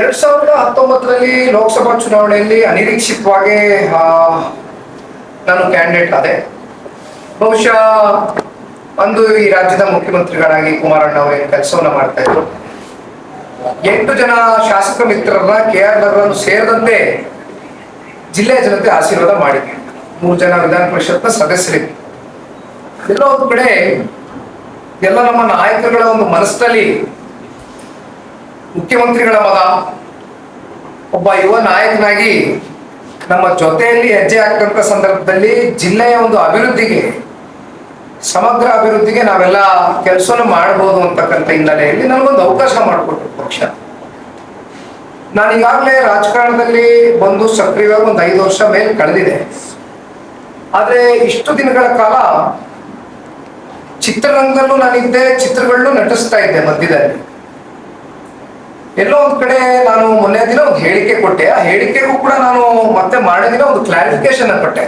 ಎರಡ್ ಸಾವಿರದ ಹತ್ತೊಂಬತ್ತರಲ್ಲಿ ಲೋಕಸಭಾ ಚುನಾವಣೆಯಲ್ಲಿ ಅನಿರೀಕ್ಷಿತವಾಗಿ ನಾನು ಕ್ಯಾಂಡಿಡೇಟ್ ಆದೆ. ಬಹುಶಃ ಅಂದು ಈ ರಾಜ್ಯದ ಮುಖ್ಯಮಂತ್ರಿಗಳಾಗಿ ಕುಮಾರಣ್ಣ ಅವರೇನು ಕೆಲಸವನ್ನ ಮಾಡ್ತಾ ಇದ್ರು. ಎಂಟು ಜನ ಶಾಸಕ ಮಿತ್ರರನ್ನ ಕೆ ಆರ್ ನಗರನ್ನು ಸೇರಿದಂತೆ ಜಿಲ್ಲೆಯ ಜನತೆ ಆಶೀರ್ವಾದ ಮಾಡಿದ್ವಿ ಮೂರು ಜನ ವಿಧಾನ ಪರಿಷತ್ನ ಸದಸ್ಯರಿದ್ವಿ. ಎಲ್ಲೋ ಒಂದು ಕಡೆ ಎಲ್ಲ ನಮ್ಮ ನಾಯಕರುಗಳ ಒಂದು ಮನಸ್ಸಿನಲ್ಲಿ ಮುಖ್ಯಮಂತ್ರಿಗಳ ಮಗ ಒಬ್ಬ ಯುವ ನಾಯಕನಾಗಿ ನಮ್ಮ ಜೊತೆಯಲ್ಲಿ ಹೆಜ್ಜೆ ಹಾಕಂತ ಸಂದರ್ಭದಲ್ಲಿ ಜಿಲ್ಲೆಯ ಒಂದು ಅಭಿವೃದ್ಧಿಗೆ, ಸಮಗ್ರ ಅಭಿವೃದ್ಧಿಗೆ ನಾವೆಲ್ಲ ಕೆಲಸವನ್ನು ಮಾಡಬಹುದು ಅಂತಕ್ಕಂಥ ಹಿನ್ನೆಲೆಯಲ್ಲಿ ನನಗೊಂದು ಅವಕಾಶ ಮಾಡಿಕೊಟ್ರು ಪಕ್ಷ. ನಾನು ಈಗಾಗಲೇ ರಾಜಕಾರಣದಲ್ಲಿ ಬಂದು ಸಕ್ರಿಯವಾಗಿ ಒಂದು ಐದು ವರ್ಷ ಮೇಲೆ ಕಳೆದಿದೆ. ಆದರೆ ಇಷ್ಟು ದಿನಗಳ ಕಾಲ ಚಿತ್ರರಂಗದಲ್ಲೂ ನಾನಿದ್ದೆ ಚಿತ್ರಗಳನ್ನೂ ನಟಿಸ್ತಾ ಇದ್ದೆ ಮಧ್ಯದಲ್ಲಿ. ಎಲ್ಲೋ ಒಂದ್ ಕಡೆ ನಾನು ಮೊನ್ನೆ ದಿನ ಒಂದು ಹೇಳಿಕೆ ಕೊಟ್ಟೆ. ಆ ಹೇಳಿಕೆಗೂ ಕೂಡ ನಾನು ಮತ್ತೆ ಮಾಡೋ ದಿನ ಒಂದು ಕ್ಲಾರಿಫಿಕೇಶನ್ ಕೊಟ್ಟೆ.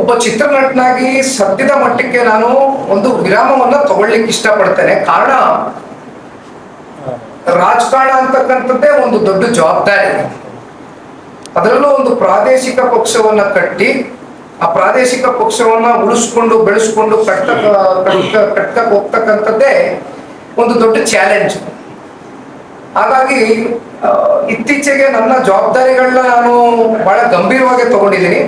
ಒಬ್ಬ ಚಿತ್ರನಟನಾಗಿ ಸದ್ಯದ ಮಟ್ಟಕ್ಕೆ ನಾನು ಒಂದು ವಿರಾಮವನ್ನ ತಗೊಳ್ಳಿಕ್ಕೆ ಇಷ್ಟಪಡ್ತೇನೆ. ಕಾರಣ, ರಾಜಕಾರಣ ಅಂತಕ್ಕಂಥದ್ದೇ ಒಂದು ದೊಡ್ಡ ಜವಾಬ್ದಾರಿ. ಅದರಲ್ಲೂ ಒಂದು ಪ್ರಾದೇಶಿಕ ಪಕ್ಷವನ್ನ ಕಟ್ಟಿ, ಆ ಪ್ರಾದೇಶಿಕ ಪಕ್ಷವನ್ನ ಉಳಿಸ್ಕೊಂಡು, ಬೆಳೆಸ್ಕೊಂಡು ಕಟ್ಟ ಕಟ್ಟ ಕಟ್ಟಕ್ಕೆ ಹೋಗ್ತಕ್ಕಂಥದ್ದೇ ಒಂದು ದೊಡ್ಡ ಚಾಲೆಂಜ್ ಹಾಗಾಗಿ ಇತ್ತೀಚೆಗೆ ನನ್ನ ಜವಾಬ್ದಾರಿಗಳನ್ನ ನಾನು ಬಹಳ ಗಂಭೀರವಾಗಿ ತಗೊಂಡಿದ್ದೀನಿ.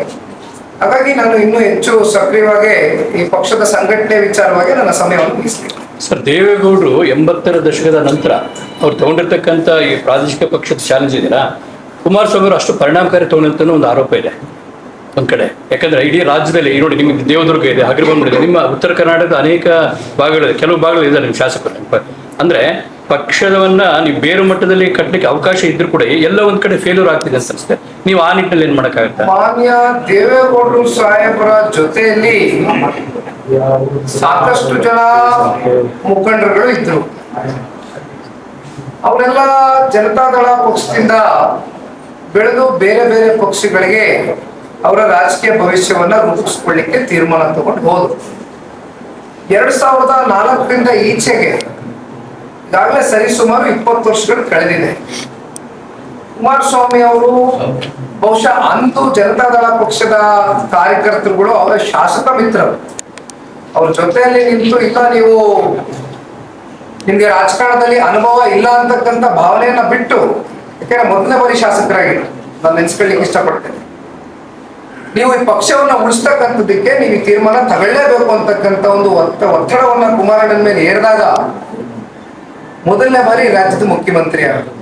ಹಾಗಾಗಿ ನಾನು ಇನ್ನೂ ಹೆಚ್ಚು ಸಕ್ರಿಯವಾಗಿ ಈ ಪಕ್ಷದ ಸಂಘಟನೆ ವಿಚಾರವಾಗಿ ನನ್ನ ಸಮಯವನ್ನು ಮುಗಿಸ್ತೀನಿ. ಸರ್, ದೇವೇಗೌಡರು ಎಂಬತ್ತರ ದಶಕದ ನಂತರ ಅವ್ರು ತಗೊಂಡಿರ್ತಕ್ಕಂಥ ಈ ಪ್ರಾದೇಶಿಕ ಪಕ್ಷದ ಚಾಲೆಂಜ್ ಇದೆಯಲ್ಲ, ಕುಮಾರಸ್ವಾಮಿ ಅವರು ಅಷ್ಟು ಪರಿಣಾಮಕಾರಿ ತಗೊಂಡಂತ ಒಂದು ಆರೋಪ ಇದೆ ಒಂದ್ ಕಡೆ. ಯಾಕಂದ್ರೆ ಇಡೀ ರಾಜ್ಯದಲ್ಲಿ ನೋಡಿ ನಿಮಗೆ ದೇವದುರ್ಗ ಇದೆ ಹಗರಿಬೊಮ್ಮೆ ಇದೆ ನಿಮ್ಮ ಉತ್ತರ ಕರ್ನಾಟಕದ ಅನೇಕ ಭಾಗಗಳಿದೆ ಕೆಲವು ಭಾಗಗಳು ಇದೆ ನಿಮ್ಮ ಶಾಸಕರು. ಅಂದ್ರೆ ಪಕ್ಷದವನ್ನ ನೀವು ಬೇರು ಮಟ್ಟದಲ್ಲಿ ಕಟ್ಟಲಿಕ್ಕೆ ಅವಕಾಶ ಇದ್ರೂ ಕೂಡ ಎಲ್ಲ ಒಂದ್ ಕಡೆ ಫೇಲ್ಯೂರ್ ಆಗ್ತಿದೆ ಅಂತ ಅನ್ಸುತ್ತೆ. ನೀವು ಆ ನಿಟ್ಟಿನಲ್ಲಿ ಏನ್ ಮಾಡಕ್ಕಾಗತ್ತೆ? ಮಾನ್ಯ ದೇವೇಗೌಡರು ಸಾಹೇಬರ ಜೊತೆಯಲ್ಲಿ ಸಾಕಷ್ಟು ಜನ ಮುಖಂಡರುಗಳು ಇದ್ರು. ಅವರೆಲ್ಲ ಜನತಾದಳ ಪಕ್ಷದಿಂದ ಬೆಳೆದು ಬೇರೆ ಬೇರೆ ಪಕ್ಷಗಳಿಗೆ ಅವರ ರಾಜಕೀಯ ಭವಿಷ್ಯವನ್ನ ರೂಪಿಸ್ಕೊಳ್ಳಿಕ್ಕೆ ತೀರ್ಮಾನ ತಗೊಂಡು ಹೋದ್ರು. ಎರಡ್ ಸಾವಿರದ ನಾಲ್ಕರಿಂದ ಈಚೆಗೆ ಈಗಾಗಲೇ ಸರಿಸುಮಾರು ಇಪ್ಪತ್ತು ವರ್ಷಗಳು ಕಳೆದಿದೆ. ಕುಮಾರಸ್ವಾಮಿ ಅವರು ಬಹುಶಃ ಅಂದು ಜನತಾದಳ ಪಕ್ಷದ ಕಾರ್ಯಕರ್ತರುಗಳು ಅವರ ಶಾಸಕ ಮಿತ್ರರು. ಅವ್ರ ಜೊತೆಯಲ್ಲಿ ನಿಂತು ಇಲ್ಲ, ನೀವು ನಿಮ್ಗೆ ರಾಜಕಾರಣದಲ್ಲಿ ಅನುಭವ ಇಲ್ಲ ಅಂತಕ್ಕಂಥ ಭಾವನೆಯನ್ನ ಬಿಟ್ಟು, ಯಾಕೆಂದ್ರೆ ಮೊದಲನೇ ಬಾರಿ ಶಾಸಕರಾಗಿದ್ರು. ನಾನು ನೆನ್ಸ್ಕೊಳ್ಳಿಕ್ಕೆ ಇಷ್ಟಪಡ್ತೇನೆ. ನೀವು ಈ ಪಕ್ಷವನ್ನ ಉಳಿಸ್ತಕ್ಕಂಥದ್ದಕ್ಕೆ ನೀವು ತೀರ್ಮಾನ ತಗೊಳ್ಳೇಬೇಕು ಅಂತಕ್ಕಂಥ ಒಂದು ಒತ್ತ ಒತ್ತಡವನ್ನ ಕುಮಾರಣ್ಣನ ಮೇಲೆ ಏರಿದಾಗ ಮೊದಲನೇ ಬಾರಿ ರಾಜ್ಯದ ಮುಖ್ಯಮಂತ್ರಿ ಆದರು.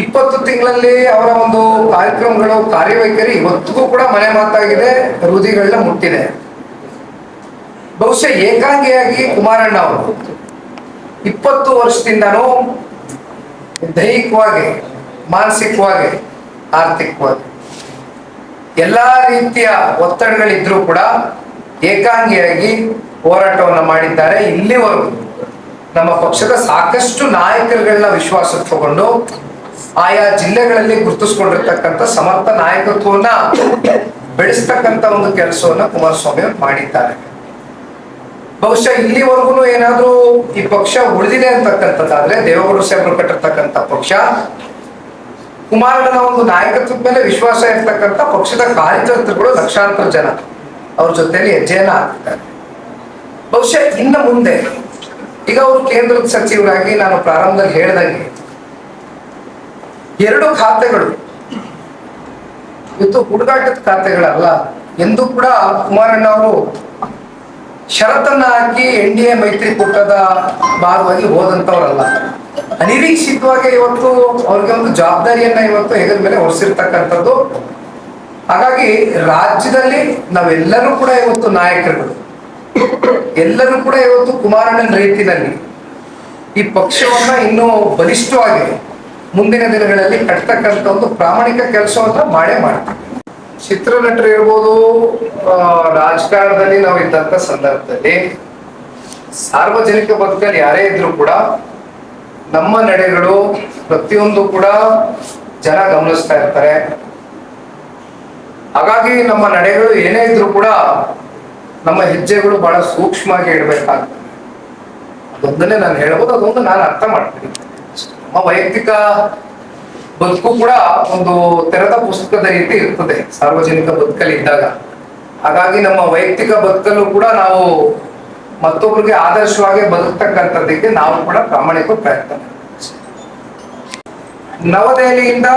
ಇಪ್ಪತ್ತು ತಿಂಗಳಲ್ಲಿ ಅವರ ಒಂದು ಕಾರ್ಯಕ್ರಮಗಳು, ಕಾರ್ಯವೈಖರಿ ಇವತ್ತಿಗೂ ಕೂಡ ಮನೆ ಮಾತಾಗಿದೆ ಹೃದಯಗಳನ್ನ ಮುಟ್ಟಿದೆ. ಬಹುಶಃ ಏಕಾಂಗಿಯಾಗಿ ಕುಮಾರಣ್ಣ ಅವರು ಇಪ್ಪತ್ತು ವರ್ಷದಿಂದನೂ ದೈಹಿಕವಾಗಿ, ಮಾನಸಿಕವಾಗಿ, ಆರ್ಥಿಕವಾಗಿ ಎಲ್ಲಾ ರೀತಿಯ ಒತ್ತಡಗಳಿದ್ರೂ ಕೂಡ ಏಕಾಂಗಿಯಾಗಿ ಹೋರಾಟವನ್ನ ಮಾಡಿದ್ದಾರೆ ಇಲ್ಲಿವರೆಗೂ. ನಮ್ಮ ಪಕ್ಷದ ಸಾಕಷ್ಟು ನಾಯಕರುಗಳನ್ನ ವಿಶ್ವಾಸ ತಗೊಂಡು ಆಯಾ ಜಿಲ್ಲೆಗಳಲ್ಲಿ ಗುರುತಿಸ್ಕೊಂಡಿರ್ತಕ್ಕಂಥ ಸಮರ್ಥ ನಾಯಕತ್ವವನ್ನ ಬೆಳೆಸ್ತಕ್ಕಂತ ಒಂದು ಕೆಲಸವನ್ನ ಕುಮಾರಸ್ವಾಮಿ ಅವರು ಮಾಡಿದ್ದಾರೆ. ಬಹುಶಃ ಇಲ್ಲಿವರೆಗೂ ಏನಾದ್ರೂ ಈ ಪಕ್ಷ ಉಳಿದಿದೆ ಅಂತಕ್ಕಂಥದ್ದಾದ್ರೆ ದೇವೇಗೌಡರು ಸಾಹೇಬರು ಕಟ್ಟಿರ್ತಕ್ಕಂಥ ಪಕ್ಷ, ಕುಮಾರಣ್ಣನ ಒಂದು ನಾಯಕತ್ವದ ಮೇಲೆ ವಿಶ್ವಾಸ ಇರ್ತಕ್ಕಂಥ ಪಕ್ಷದ ಕಾರ್ಯಕರ್ತರುಗಳು ಲಕ್ಷಾಂತರ ಜನ. ಅವ್ರ ಜೊತೆಯಲ್ಲಿ ಹೆಜ್ಜೆಯನ್ನ ಹಾಕ್ತಾರೆ ಬಹುಶಃ ಇನ್ನು ಮುಂದೆ ಈಗ ಅವರು ಕೇಂದ್ರದ ಸಚಿವರಾಗಿ ನಾನು ಪ್ರಾರಂಭದಲ್ಲಿ ಹೇಳ್ದಂಗೆ ಎರಡು ಖಾತೆಗಳು. ಇವತ್ತು ಹುಡುಗಾಟದ ಖಾತೆಗಳಲ್ಲ. ಎಂದು ಕೂಡ ಕುಮಾರಣ್ಣ ಅವರು ಷರತ್ತನ್ನ ಹಾಕಿ ಎನ್ ಡಿ ಎ ಮೈತ್ರಿಕೂಟದ ಭಾಗವಾಗಿ ಹೋದಂತವರಲ್ಲ ಅನಿರೀಕ್ಷಿತವಾಗಿ ಇವತ್ತು ಅವ್ರಿಗೆ ಒಂದು ಜವಾಬ್ದಾರಿಯನ್ನ ಇವತ್ತು ಹೆಗಲ ಮೇಲೆ ಹೊರಿಸಿರ್ತಕ್ಕಂಥದ್ದು ಹಾಗಾಗಿ ರಾಜ್ಯದಲ್ಲಿ ನಾವೆಲ್ಲರೂ ಕೂಡ ಇವತ್ತು ನಾಯಕರುಗಳು. ಎಲ್ಲರೂ ಕೂಡ ಇವತ್ತು ಕುಮಾರಣ್ಣನ ರೀತಿಯಲ್ಲಿ ಈ ಪಕ್ಷವನ್ನ ಇನ್ನೂ ಬಲಿಷ್ಠವಾಗಿ ಮುಂದಿನ ದಿನಗಳಲ್ಲಿ ಕಟ್ತಕ್ಕಂಥ ಒಂದು ಪ್ರಾಮಾಣಿಕ ಕೆಲಸವನ್ನ ಮಾಡೇ ಮಾಡ್ತೀವಿ ಚಿತ್ರನಟರು ಇರ್ಬೋದು ರಾಜಕಾರಣದಲ್ಲಿ ನಾವು ಇದ್ದಂತ ಸಂದರ್ಭದಲ್ಲಿ ಸಾರ್ವಜನಿಕ ಬದುಕಲ್ಲಿ ಯಾರೇ ಇದ್ರು ಕೂಡ ನಮ್ಮ ನಡೆಗಳು ಪ್ರತಿಯೊಂದು ಕೂಡ ಜನ ಗಮನಿಸ್ತಾ ಇರ್ತಾರೆ. ಹಾಗಾಗಿ ನಮ್ಮ ನಡೆಗಳು ಏನೇ ಇದ್ರು ಕೂಡ ನಮ್ಮ ಹೆಜ್ಜೆಗಳು ಬಹಳ ಸೂಕ್ಷ್ಮವಾಗಿ ಇಡಬೇಕಾಗ್ತದೆ ಅದೊಂದನ್ನೇ ನಾನು ಹೇಳ್ಬೋದು, ಅದೊಂದು ನಾನು ಅರ್ಥ ಮಾಡ್ತೀನಿ. ನಮ್ಮ ವೈಯಕ್ತಿಕ ಬದುಕು ಕೂಡ ಒಂದು ತೆರೆದ ಪುಸ್ತಕದ ರೀತಿ ಇರ್ತದೆ, ಸಾರ್ವಜನಿಕ ಬದುಕಲ್ಲಿ ಇದ್ದಾಗ. ಹಾಗಾಗಿ ನಮ್ಮ ವೈಯಕ್ತಿಕ ಬದುಕಲ್ಲೂ ಕೂಡ ನಾವು ಮತ್ತೊಬ್ಬರಿಗೆ ಆದರ್ಶವಾಗಿ ಬದುಕ್ತಕ್ಕಂಥದ್ದಕ್ಕೆ ನಾವು ಕೂಡ ಪ್ರಾಮಾಣಿಕ ಪ್ರಯತ್ನ ನವದೆಹಲಿಯಿಂದ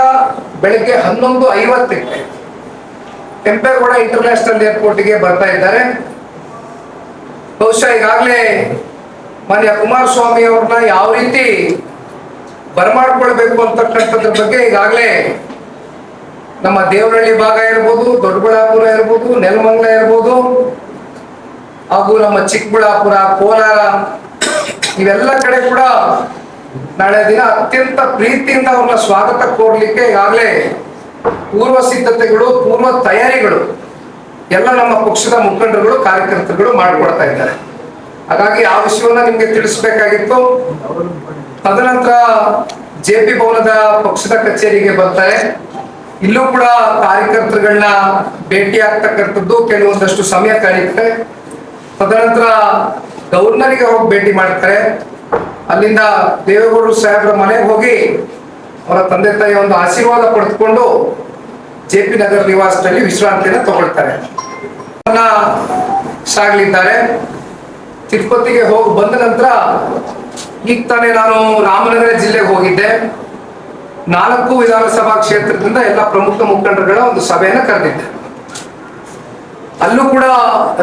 ಬೆಳಿಗ್ಗೆ ಹನ್ನೊಂದು ಐವತ್ತಕ್ಕೆ ಕೆಂಪೇಗೌಡ ಇಂಟರ್ನ್ಯಾಷನಲ್ ಏರ್ಪೋರ್ಟ್ಗೆ ಬರ್ತಾ ಇದ್ದಾರೆ. ಬಹುಶಃ ಈಗಾಗಲೇ ಮಾನ್ಯ ಕುಮಾರಸ್ವಾಮಿ ಅವ್ರನ್ನ ಯಾವ ರೀತಿ ಬರಮಾಡ್ಕೊಳ್ಬೇಕು ಅಂತಕ್ಕಂಥದ್ರ ಬಗ್ಗೆ ಈಗಾಗಲೇ ನಮ್ಮ ದೇವರಹಳ್ಳಿ ಭಾಗ ಇರ್ಬೋದು, ದೊಡ್ಡಬಳ್ಳಾಪುರ ಇರ್ಬೋದು, ನೆಲಮಂಗಲ ಇರ್ಬೋದು, ಹಾಗೂ ನಮ್ಮ ಚಿಕ್ಕಬಳ್ಳಾಪುರ, ಕೋಲಾರ, ಇವೆಲ್ಲ ಕಡೆ ಕೂಡ ನಾಳೆ ದಿನ ಅತ್ಯಂತ ಪ್ರೀತಿಯಿಂದ ಅವ್ರನ್ನ ಸ್ವಾಗತ ಕೋರ್ಲಿಕ್ಕೆ ಈಗಾಗಲೇ ಪೂರ್ವ ಸಿದ್ಧತೆಗಳು, ಪೂರ್ವ ತಯಾರಿಗಳು. ಎಲ್ಲ ನಮ್ಮ ಪಕ್ಷದ ಮುಖಂಡರುಗಳು, ಕಾರ್ಯಕರ್ತರುಗಳು ಮಾಡಿಕೊಡ್ತಾ ಇದ್ದಾರೆ. ಹಾಗಾಗಿ ಆ ವಿಷಯವನ್ನ ನಿಮ್ಗೆ ತಿಳಿಸ್ಬೇಕಾಗಿತ್ತು. ತದನಂತರ ಜೆ ಪಿ ಭವನದ ಪಕ್ಷದ ಕಚೇರಿಗೆ ಬರ್ತಾರೆ. ಇಲ್ಲೂ ಕೂಡ ಕಾರ್ಯಕರ್ತರುಗಳನ್ನ ಭೇಟಿ ಆಗ್ತಕ್ಕಂಥದ್ದು ಕೆಲವೊಂದಷ್ಟು ಸಮಯ ಕಳೆಯುತ್ತೆ. ತದನಂತರ ಗವರ್ನರಿಗೆ ಹೋಗಿ ಭೇಟಿ ಮಾಡ್ತಾರೆ. ಅಲ್ಲಿಂದ ದೇವೇಗೌಡರು ಸಾಹೇಬ್ರ ಮನೆಗೆ ಹೋಗಿ ಅವರ ತಂದೆ ತಾಯಿ ಒಂದು ಆಶೀರ್ವಾದ ಪಡೆದುಕೊಂಡು ಜೆ ಪಿ ನಗರ ನಿವಾಸದಲ್ಲಿ ವಿಶ್ರಾಂತಿಯನ್ನು ತಗೊಳ್ತಾರೆ. ಸಾಗಲಿದ್ದಾರೆ. ತಿರುಪತಿಗೆ ಹೋಗಿ ಬಂದ ನಂತರ ಈಗ ತಾನೇ ನಾನು ರಾಮನಗರ ಜಿಲ್ಲೆಗೆ ಹೋಗಿದ್ದೆ. ನಾಲ್ಕು ವಿಧಾನಸಭಾ ಕ್ಷೇತ್ರದಿಂದ ಎಲ್ಲ ಪ್ರಮುಖ ಮುಖಂಡರುಗಳ ಒಂದು ಸಭೆಯನ್ನು ಕರೆದಿದ್ದೆ. ಅಲ್ಲೂ ಕೂಡ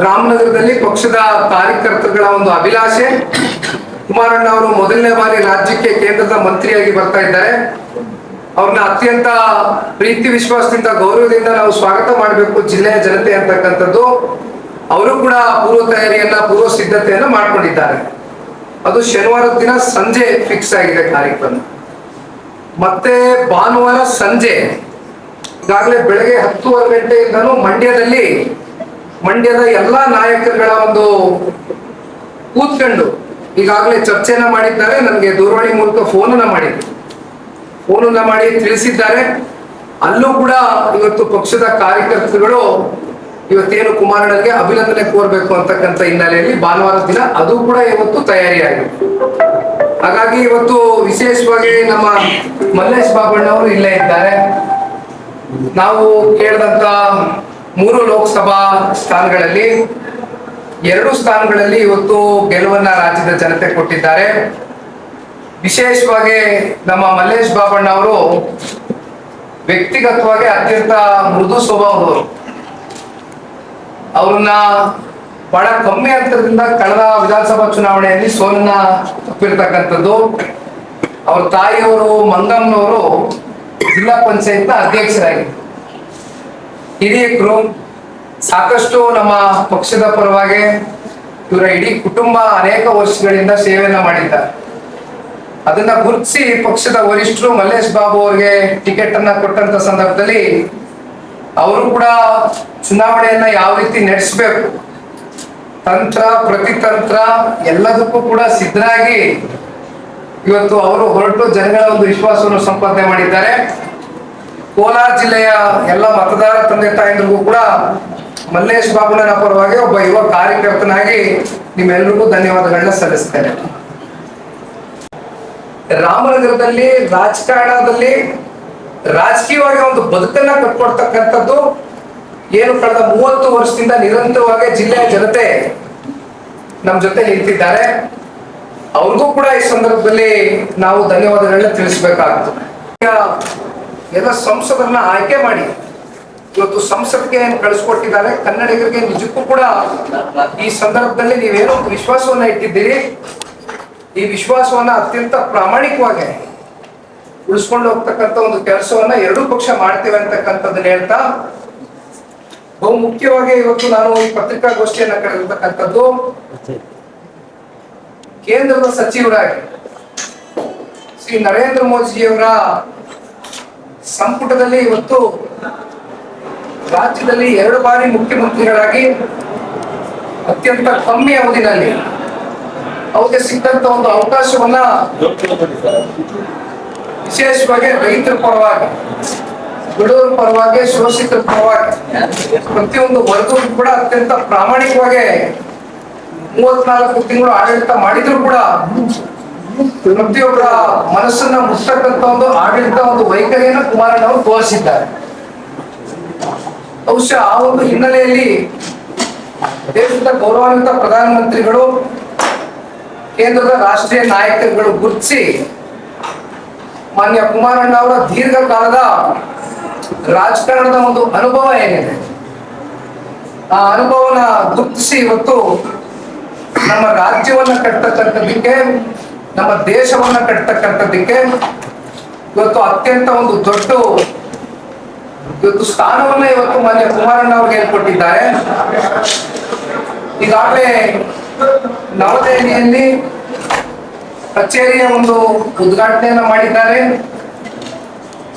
ರಾಮನಗರದಲ್ಲಿ ಪಕ್ಷದ ಕಾರ್ಯಕರ್ತರುಗಳ ಒಂದು ಅಭಿಲಾಷೆ. ಕುಮಾರಣ್ಣ ಅವರು ಮೊದಲನೇ ಬಾರಿ ರಾಜ್ಯಕ್ಕೆ ಕೇಂದ್ರದ ಮಂತ್ರಿಯಾಗಿ ಬರ್ತಾ ಇದ್ದಾರೆ. ಅವ್ರನ್ನ ಅತ್ಯಂತ ಪ್ರೀತಿ ವಿಶ್ವಾಸದಿಂದ, ಗೌರವದಿಂದ ನಾವು ಸ್ವಾಗತ ಮಾಡಬೇಕು ಜಿಲ್ಲೆಯ ಜನತೆ ಅಂತಕ್ಕಂಥದ್ದು. ಅವರು ಕೂಡ ಪೂರ್ವ ತಯಾರಿಯನ್ನ, ಪೂರ್ವ ಸಿದ್ಧತೆಯನ್ನ ಮಾಡ್ಕೊಂಡಿದ್ದಾರೆ. ಅದು ಶನಿವಾರದ ದಿನ ಸಂಜೆ ಫಿಕ್ಸ್ ಆಗಿದೆ ಕಾರ್ಯಕ್ರಮ. ಮತ್ತೆ ಭಾನುವಾರ ಸಂಜೆ, ಈಗಾಗಲೇ ಬೆಳಗ್ಗೆ ಹತ್ತುವರೆ ಗಂಟೆಯಿಂದನೂ ಮಂಡ್ಯದಲ್ಲಿ, ಮಂಡ್ಯದ ಎಲ್ಲಾ ನಾಯಕರುಗಳ ಒಂದು ಕೂತ್ಕೊಂಡು ಈಗಾಗಲೇ ಚರ್ಚೆನ ಮಾಡಿದ್ದಾರೆ. ನನಗೆ ದೂರವಾಣಿ ಮೂಲಕ ಫೋನನ್ನ ಮಾಡಿದ್ರು. ಫೋನನ್ನ ಮಾಡಿ ತಿಳಿಸಿದ್ದಾರೆ. ಅಲ್ಲೂ ಕೂಡ ಇವತ್ತು ಪಕ್ಷದ ಕಾರ್ಯಕರ್ತರುಗಳು ಇವತ್ತೇನು ಕುಮಾರಣ್ಣಗೆ ಅಭಿನಂದನೆ ಕೋರ್ಬೇಕು ಅಂತಕ್ಕಂಥ ಹಿನ್ನೆಲೆಯಲ್ಲಿ ಭಾನುವಾರ ದಿನ ಅದು ಕೂಡ ಇವತ್ತು ತಯಾರಿಯಾಗಿದೆ. ಹಾಗಾಗಿ ಇವತ್ತು ವಿಶೇಷವಾಗಿ ನಮ್ಮ ಮಲ್ಲೇಶ್ ಬಾಬಣ್ಣ ಅವರು ಇಲ್ಲೇ ಇದ್ದಾರೆ. ನಾವು ಕೇಳಿದಂತ ಮೂರು ಲೋಕಸಭಾ ಸ್ಥಾನಗಳಲ್ಲಿ ಎರಡು ಸ್ಥಾನಗಳಲ್ಲಿ ಇವತ್ತು ಗೆಲುವನ್ನ ರಾಜ್ಯದ ಜನತೆ ಕೊಟ್ಟಿದ್ದಾರೆ. ವಿಶೇಷವಾಗಿ ನಮ್ಮ ಮಲ್ಲೇಶ್ ಬಾಬಣ್ಣ ಅವರು ವ್ಯಕ್ತಿಗತವಾಗಿ ಅತ್ಯಂತ ಮೃದು ಸ್ವಭಾವದವರು. ಅವ್ರನ್ನ ಬಹಳ ಕಮ್ಮಿ ಅಂತರದಿಂದ ಕಳೆದ ವಿಧಾನಸಭಾ ಚುನಾವಣೆಯಲ್ಲಿ ಸೋಲನ್ನ ತಪ್ಪಿರ್ತಕ್ಕಂಥದ್ದು ಅವ್ರ ತಾಯಿಯವರು ಮಂಗಮ್ಮನವರು ಜಿಲ್ಲಾ ಪಂಚಾಯತ್ನ ಅಧ್ಯಕ್ಷರಾಗಿದ್ದರು. ಹಿರಿಯಕರು ಸಾಕಷ್ಟು ನಮ್ಮ ಪಕ್ಷದ ಪರವಾಗಿ ಇವರ ಇಡೀ ಕುಟುಂಬ ಅನೇಕ ವರ್ಷಗಳಿಂದ ಸೇವೆಯನ್ನ ಮಾಡಿದ್ದಾರೆ. ಅದನ್ನ ಗುರುತಿಸಿ ಪಕ್ಷದ ವರಿಷ್ಠರು ಮಲ್ಲೇಶ್ ಬಾಬು ಅವರಿಗೆ ಟಿಕೆಟ್ ಅನ್ನ ಕೊಟ್ಟಂತ ಸಂದರ್ಭದಲ್ಲಿ ಅವರು ಕೂಡ ಚುನಾವಣೆಯನ್ನ ಯಾವ ರೀತಿ ನಡೆಸಬೇಕು, ತಂತ್ರ, ಪ್ರತಿತಂತ್ರ ಎಲ್ಲದಕ್ಕೂ ಕೂಡ ಸಿದ್ಧರಾಗಿ ಇವತ್ತು ಅವರು ಹೊರಟು ಜನಗಳ ಒಂದು ವಿಶ್ವಾಸವನ್ನು ಸಂಪಾದನೆ ಮಾಡಿದ್ದಾರೆ. ಕೋಲಾರ ಜಿಲ್ಲೆಯ ಎಲ್ಲ ಮತದಾರ ತಂದೆ ತಾಯಂದ್ರಿಗೂ ಕೂಡ ಮಲ್ಲೇಶ್ ಬಾಬುನ ಪರವಾಗಿ ಒಬ್ಬ ಯುವ ಕಾರ್ಯಕರ್ತನಾಗಿ ನಿಮ್ಮೆಲ್ಲರಿಗೂ ಧನ್ಯವಾದಗಳನ್ನ ಸಲ್ಲಿಸ್ತೇನೆ. ರಾಮನಗರದಲ್ಲಿ, ರಾಜಕಾರಣದಲ್ಲಿ ರಾಜಕೀಯವಾಗಿ ಒಂದು ಬದುಕನ್ನ ಕಟ್ಕೊಡ್ತಕ್ಕಂಥದ್ದು ಏನು ಕಳೆದ ಮೂವತ್ತು ವರ್ಷದಿಂದ ನಿರಂತರವಾಗಿ ಜಿಲ್ಲೆಯ ಜನತೆ ನಮ್ಮ ಜೊತೆ ನಿಂತಿದ್ದಾರೆ. ಅವ್ರಿಗೂ ಕೂಡ ಈ ಸಂದರ್ಭದಲ್ಲಿ ನಾವು ಧನ್ಯವಾದಗಳನ್ನ ತಿಳಿಸ್ಬೇಕಾಗ್ತದೆ. ಈಗ ಎಲ್ಲ ಸಂಸದರನ್ನ ಆಯ್ಕೆ ಮಾಡಿ, ಇವತ್ತು ಸಂಸತ್ಗೆ ಏನು ಕಳಿಸ್ಕೊಟ್ಟಿದ್ದಾರೆ, ಕನ್ನಡಿಗರಿಗೆ ನಿಜಕ್ಕೂ ಕೂಡ ಈ ಸಂದರ್ಭದಲ್ಲಿ ನೀವೇನೋ ವಿಶ್ವಾಸವನ್ನ ಇಟ್ಟಿದ್ದೀರಿ. ಈ ವಿಶ್ವಾಸವನ್ನ ಅತ್ಯಂತ ಪ್ರಾಮಾಣಿಕವಾಗಿ ಉಳಿಸ್ಕೊಂಡು ಹೋಗ್ತಕ್ಕಂಥ ಒಂದು ಕೆಲಸವನ್ನ ಎರಡೂ ಪಕ್ಷ ಮಾಡ್ತೇವೆ ಅಂತಕ್ಕಂಥದ್ದನ್ನ ಹೇಳ್ತಾ, ಬಹು ಮುಖ್ಯವಾಗಿ ಇವತ್ತು ನಾನು ಈ ಪತ್ರಿಕಾಗೋಷ್ಠಿಯನ್ನ ಕರೆದಿರ್ತಕ್ಕಂಥದ್ದು ಕೇಂದ್ರದ ಸಚಿವರಾಗಿ ಶ್ರೀ ನರೇಂದ್ರ ಮೋದಿಜಿಯವರ ಸಂಪುಟದಲ್ಲಿ ಇವತ್ತು ರಾಜ್ಯದಲ್ಲಿ ಎರಡು ಬಾರಿ ಮುಖ್ಯಮಂತ್ರಿಗಳಾಗಿ ಅತ್ಯಂತ ಕಮ್ಮಿ ಅವಧಿನಲ್ಲಿ ಅವ್ರಿಗೆ ಸಿಕ್ಕಂತ ಒಂದು ಅವಕಾಶವನ್ನ ವಿಶೇಷವಾಗಿ ರೈತರ ಪರವಾಗಿ, ಬಡವರ ಪರವಾಗಿ, ಶೋಷಿತರ ಪರವಾಗಿ, ಪ್ರತಿಯೊಂದು ವರ್ಗವೂ ಕೂಡ ಅತ್ಯಂತ ಪ್ರಾಮಾಣಿಕವಾಗಿ ಮೂವತ್ನಾಲ್ಕು ತಿಂಗಳು ಆಡಳಿತ ಮಾಡಿದ್ರು ಕೂಡ ಪ್ರತಿಯೊಬ್ಬರ ಮನಸ್ಸನ್ನ ಮುಟ್ಟತಕ್ಕಂತ ಒಂದು ಆಡಳಿತ ಒಂದು ವೈಖರಿಯನ್ನು ಕುಮಾರಣ್ಣವರು ತೋರಿಸಿದ್ದಾರೆ. ಬಹುಶಃ ಆ ಒಂದು ಹಿನ್ನೆಲೆಯಲ್ಲಿ ದೇಶದ ಗೌರವಾನ್ವಿತ ಪ್ರಧಾನಮಂತ್ರಿಗಳು ಕೇಂದ್ರದ ರಾಷ್ಟ್ರೀಯ ನಾಯಕರುಗಳು ಗುರುತಿಸಿ ಮಾನ್ಯ ಕುಮಾರಣ್ಣ ಅವರ ದೀರ್ಘಕಾಲದ ರಾಜಕಾರಣದ ಒಂದು ಅನುಭವ ಏನಿದೆ? ಆ ಅನುಭವನ ಗುರ್ತಿಸಿ ಇವತ್ತು ನಮ್ಮ ರಾಜ್ಯವನ್ನ ಕಟ್ತಕ್ಕಂಥದ್ದಕ್ಕೆ, ನಮ್ಮ ದೇಶವನ್ನ ಕಟ್ತಕ್ಕಂಥದ್ದಕ್ಕೆ ಇವತ್ತು ಅತ್ಯಂತ ಒಂದು ದೊಡ್ಡ ಇವತ್ತು ಸ್ಥಾನವನ್ನ ಇವತ್ತು ಮಾನ್ಯ ಕುಮಾರಣ್ಣ ಅವ್ರಿಗೆ ಹೇಳ್ಕೊಟ್ಟಿದ್ದಾರೆ. ಈಗಾಗಲೇ ನವದೆಹಲಿಯಲ್ಲಿ ಕಚೇರಿಯ ಒಂದು ಉದ್ಘಾಟನೆಯನ್ನ ಮಾಡಿದ್ದಾರೆ.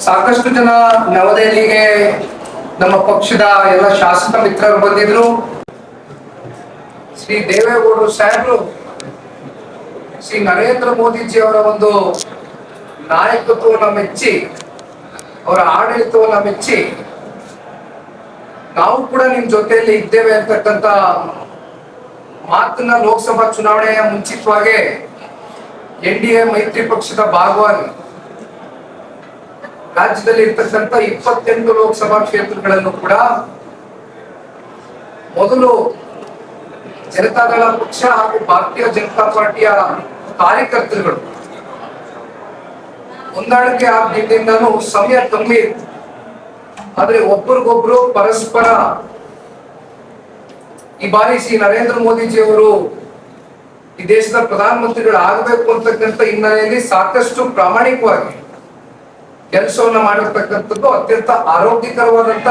ಸಾಕಷ್ಟು ಜನ ನವದೆಹಲಿಗೆ ನಮ್ಮ ಪಕ್ಷದ ಎಲ್ಲ ಶಾಸಕ ಮಿತ್ರರು ಬಂದಿದ್ರು. ಶ್ರೀ ದೇವೇಗೌಡರು ಸಾಹೇಬರು, ಶ್ರೀ ನರೇಂದ್ರ ಮೋದಿಜಿ ಅವರ ಒಂದು ನಾಯಕತ್ವವನ್ನು ಮೆಚ್ಚಿ, ಅವರ ಆಡಳಿತವನ್ನ ಮೆಚ್ಚಿ, ನಾವು ಕೂಡ ನಿಮ್ ಜೊತೆಯಲ್ಲಿ ಇದ್ದೇವೆ ಅಂತಕ್ಕಂತ ಮಾತನ್ನ ಲೋಕಸಭಾ ಚುನಾವಣೆಯ ಮುಂಚಿತವಾಗಿ ಎನ್ ಡಿ ಎ ಮೈತ್ರಿ ಪಕ್ಷದ ಭಾಗವಾಗಿ ರಾಜ್ಯದಲ್ಲಿ ಇರ್ತಕ್ಕಂಥ ಇಪ್ಪತ್ತೆಂಟು ಲೋಕಸಭಾ ಕ್ಷೇತ್ರಗಳನ್ನು ಕೂಡ ಮೊದಲು ಜನತಾದಳ ಪಕ್ಷ ಹಾಗೂ ಭಾರತೀಯ ಜನತಾ ಪಾರ್ಟಿಯ ಕಾರ್ಯಕರ್ತರುಗಳು ಹೊಂದಾಣಿಕೆ ಆಗಿದ್ದರಿಂದನೂ ಸಮಯ ಕಮ್ಮಿ ಆದ್ರೆ ಒಬ್ಬರಿಗೊಬ್ರು ಪರಸ್ಪರ ಈ ಬಾರಿ ಶ್ರೀ ನರೇಂದ್ರ ಮೋದಿಜಿ ಅವರು ಈ ದೇಶದ ಪ್ರಧಾನಮಂತ್ರಿಗಳು ಆಗಬೇಕು ಅಂತಕ್ಕಂಥ ಹಿನ್ನೆಲೆಯಲ್ಲಿ ಸಾಕಷ್ಟು ಪ್ರಾಮಾಣಿಕವಾಗಿ ಕೆಲಸವನ್ನ ಮಾಡಿರ್ತಕ್ಕಂಥದ್ದು ಅತ್ಯಂತ ಆರೋಗ್ಯಕರವಾದಂತ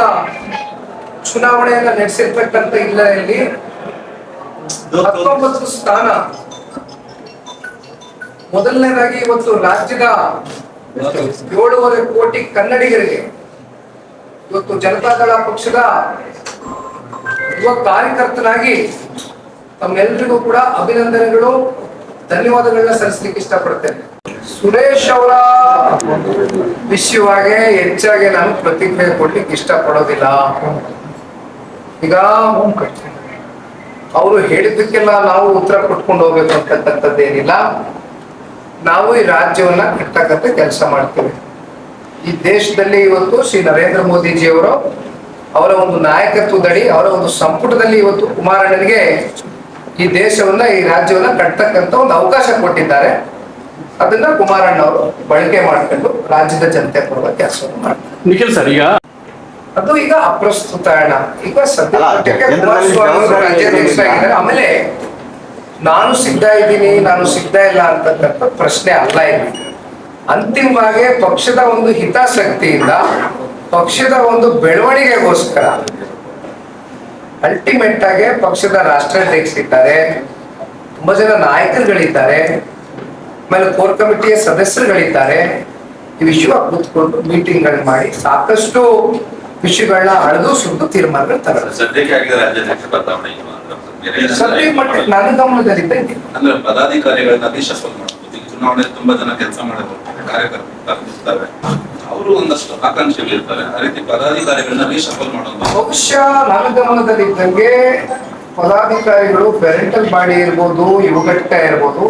ಚುನಾವಣೆಯನ್ನ ನಡೆಸಿರ್ತಕ್ಕಂಥ ಹಿನ್ನೆಲೆಯಲ್ಲಿ ಹತ್ತೊಂಬತ್ತು ಸ್ಥಾನ. ಮೊದಲನೇದಾಗಿ ಇವತ್ತು ರಾಜ್ಯದ ಏಳೂವರೆ ಕೋಟಿ ಕನ್ನಡಿಗರಿಗೆ ಇವತ್ತು ಜನತಾದಳ ಪಕ್ಷದ ಯುವ ಕಾರ್ಯಕರ್ತನಾಗಿ ತಮ್ಮೆಲ್ಲರಿಗೂ ಕೂಡ ಅಭಿನಂದನೆಗಳು, ಧನ್ಯವಾದಗಳನ್ನ ಸಲ್ಲಿಸಲಿಕ್ಕೆ ಇಷ್ಟಪಡ್ತೇನೆ. ಸುರೇಶ್ ಅವರ ವಿಷಯವಾಗಿ ಹೆಚ್ಚಾಗಿ ನಾನು ಪ್ರತಿಕ್ರಿಯೆ ಕೊಡ್ಲಿಕ್ಕೆ ಇಷ್ಟಪಡೋದಿಲ್ಲ. ಈಗ ಅವರು ಹೇಳಿದ್ದಕ್ಕೆಲ್ಲ ನಾವು ಉತ್ತರ ಕೊಟ್ಕೊಂಡು ಹೋಗ್ಬೇಕು ಅಂತಕ್ಕಂಥದ್ದೇನಿಲ್ಲ ನಾವು ಈ ರಾಜ್ಯವನ್ನ ಕಟ್ಟಕ್ಕಂತ ಕೆಲಸ ಮಾಡ್ತೇವೆ. ಈ ದೇಶದಲ್ಲಿ ಇವತ್ತು ಶ್ರೀ ನರೇಂದ್ರ ಮೋದಿಜಿ ಅವರು ಒಂದು ನಾಯಕತ್ವದಡಿ ಅವರ ಒಂದು ಸಂಪುಟದಲ್ಲಿ ಇವತ್ತು ಕುಮಾರಣ್ಣನಿಗೆ ಈ ದೇಶವನ್ನ ಈ ರಾಜ್ಯವನ್ನ ಕಟ್ಟತಕ್ಕಂತ ಒಂದು ಅವಕಾಶ ಕೊಟ್ಟಿದ್ದಾರೆ. ಅದನ್ನ ಕುಮಾರಣ್ಣ ಅವರು ಬಳಕೆ ಮಾಡ್ಕೊಂಡು ರಾಜ್ಯದ ಜನತೆ ಕೊಡುವ ಕೆಲಸವನ್ನು ಮಾಡ್ತಾರೆ. ನಿಖಿಲ್ ಸರ್ ಈಗ ಅದು ಈಗ ಅಪ್ರಸ್ತುತ ಅಣ್ಣ. ಈಗ ಸದ್ಯ ರಾಜ್ಯಾಧ್ಯಕ್ಷರಾಗಿದ್ದಾರೆ ಆಮೇಲೆ ನಾನು ಸಿದ್ಧ ಇದ್ದೀನಿ ನಾನು ಸಿದ್ಧ ಇಲ್ಲ ಅಂತಕ್ಕಂಥ ಪ್ರಶ್ನೆ ಅಲ್ಲ ಇಲ್ಲಿ. ಅಂತಿಮವಾಗಿ ಪಕ್ಷದ ಒಂದು ಹಿತಾಸಕ್ತಿಯಿಂದ ಪಕ್ಷದ ಒಂದು ಬೆಳವಣಿಗೆಗೋಸ್ಕರ ಅಲ್ಟಿಮೇಟ್ ಆಗಿ ಪಕ್ಷದ ರಾಷ್ಟ್ರಾಧ್ಯಕ್ಷರಿದ್ದಾರೆ ತುಂಬಾ ಜನ ನಾಯಕರುಗಳಿದ್ದಾರೆ ಆಮೇಲೆ ಕೋರ್ ಕಮಿಟಿಯ ಸದಸ್ಯರುಗಳಿದ್ದಾರೆ. ಈ ವಿಷಯ ಕೂತ್ಕೊಂಡು ಮೀಟಿಂಗ್ಗಳು ಮಾಡಿ ಸಾಕಷ್ಟು ವಿಷಯಗಳನ್ನ ಅಳೆದು ಸುಟ್ಟು ತೀರ್ಮಾನಗಳು ಏನಾದ್ರು ಸದ್ಯ ಮಟ್ಟಿಗೆ ನನ್ನ ಗಮನದಲ್ಲಿದ್ದ. ಅಂದ್ರೆ ಪದಾಧಿಕಾರಿಗಳನ್ನ ಚುನಾವಣೆ ತುಂಬಾ ಜನ ಕೆಲಸ ಮಾಡಿದ್ರು ಕಾರ್ಯಕರ್ತರು ಅವರು ಒಂದಷ್ಟು ಆಕಾಂಕ್ಷೆಗಳಿರ್ತಾರೆ ಆ ರೀತಿ ಪದಾಧಿಕಾರಿಗಳನ್ನ ರೀಶಫಲ್ ಮಾಡೋದು ಬಹುಶಃ ನನ್ನ ಗಮನದಲ್ಲಿದ್ದಂಗೆ ಪದಾಧಿಕಾರಿಗಳು ಪೆರೆಂಟಲ್ ಬಾಡಿ ಇರ್ಬೋದು ಯುವಘಟ್ಟ ಇರ್ಬೋದು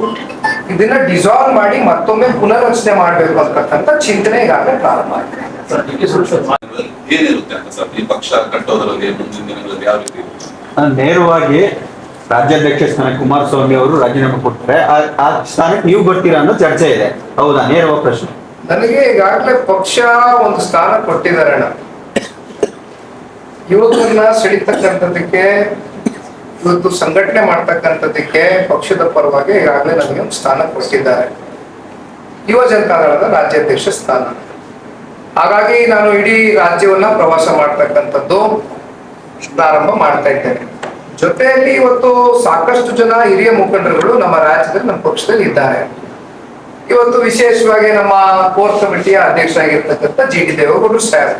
ಇದನ್ನ ಡಿಸಾಲ್ವ್ ಮಾಡಿ ಮತ್ತೊಮ್ಮೆ ಪುನರ್ರಚನೆ ಮಾಡಬೇಕು ಅಂತಕ್ಕಂಥ ಚಿಂತನೆ ಈಗಾಗಲೇ ಪ್ರಾರಂಭ ಆಗಿದೆ. ಏನಿರುತ್ತೆ ಅಂತ ಸರ್? ಈ ಪಕ್ಷ ಕಟ್ಟೋದ್ರಲ್ಲಿ ಮುಂದಿನ ದಿನಗಳಲ್ಲಿ ಯಾವ ರೀತಿ ಇರುತ್ತೆ? ನಾನು ನೇರವಾಗಿ ರಾಜ್ಯಾಧ್ಯಕ್ಷ ಸ್ಥಾನ ಕುಮಾರಸ್ವಾಮಿ ಅವರು ರಾಜೀನಾಮೆ ಕೊಟ್ಟರೆ ಆ- ಆ ಸ್ಥಾನಕ್ಕೆ ನೀವು ಬರ್ತೀರಾ ಅನ್ನೋ ಚರ್ಚೆ ಇದೆ. ಹೌದಾ? ನೇರವಾದ ಪ್ರಶ್ನೆ. ನನಗೆ ಈಗಾಗಲೇ ಪಕ್ಷ ಒಂದು ಸ್ಥಾನ ಕೊಟ್ಟಿದ್ದಾರೆ ಅಣ್ಣ. ಯುವಕರನ್ನ ಸೆಳಿತಕ್ಕಂಥದ್ದಕ್ಕೆ, ಇವತ್ತು ಸಂಘಟನೆ ಮಾಡ್ತಕ್ಕಂಥದ್ದಕ್ಕೆ ಪಕ್ಷದ ಪರವಾಗಿ ಈಗಾಗಲೇ ನನಗೆ ಒಂದು ಸ್ಥಾನ ಕೊಟ್ಟಿದ್ದಾರೆ. ಯುವ ಜನತಾದಳದ ರಾಜ್ಯಾಧ್ಯಕ್ಷ ಸ್ಥಾನ. ಹಾಗಾಗಿ ನಾನು ಇಡೀ ರಾಜ್ಯವನ್ನ ಪ್ರವಾಸ ಮಾಡ್ತಕ್ಕಂಥದ್ದು ಪ್ರಾರಂಭ ಮಾಡ್ತಾ ಇದ್ದೇನೆ. ಜೊತೆಯಲ್ಲಿ ಇವತ್ತು ಸಾಕಷ್ಟು ಜನ ಹಿರಿಯ ಮುಖಂಡರುಗಳು ನಮ್ಮ ರಾಜ್ಯದಲ್ಲಿ, ನಮ್ಮ ಪಕ್ಷದಲ್ಲಿ ಇದ್ದಾರೆ. ಇವತ್ತು ವಿಶೇಷವಾಗಿ ನಮ್ಮ ಕೋರ್ ಕಮಿಟಿಯ ಅಧ್ಯಕ್ಷರಾಗಿರ್ತಕ್ಕಂಥ ಜಿ ಡಿ ದೇವೇಗೌಡರು ಸಾರ್.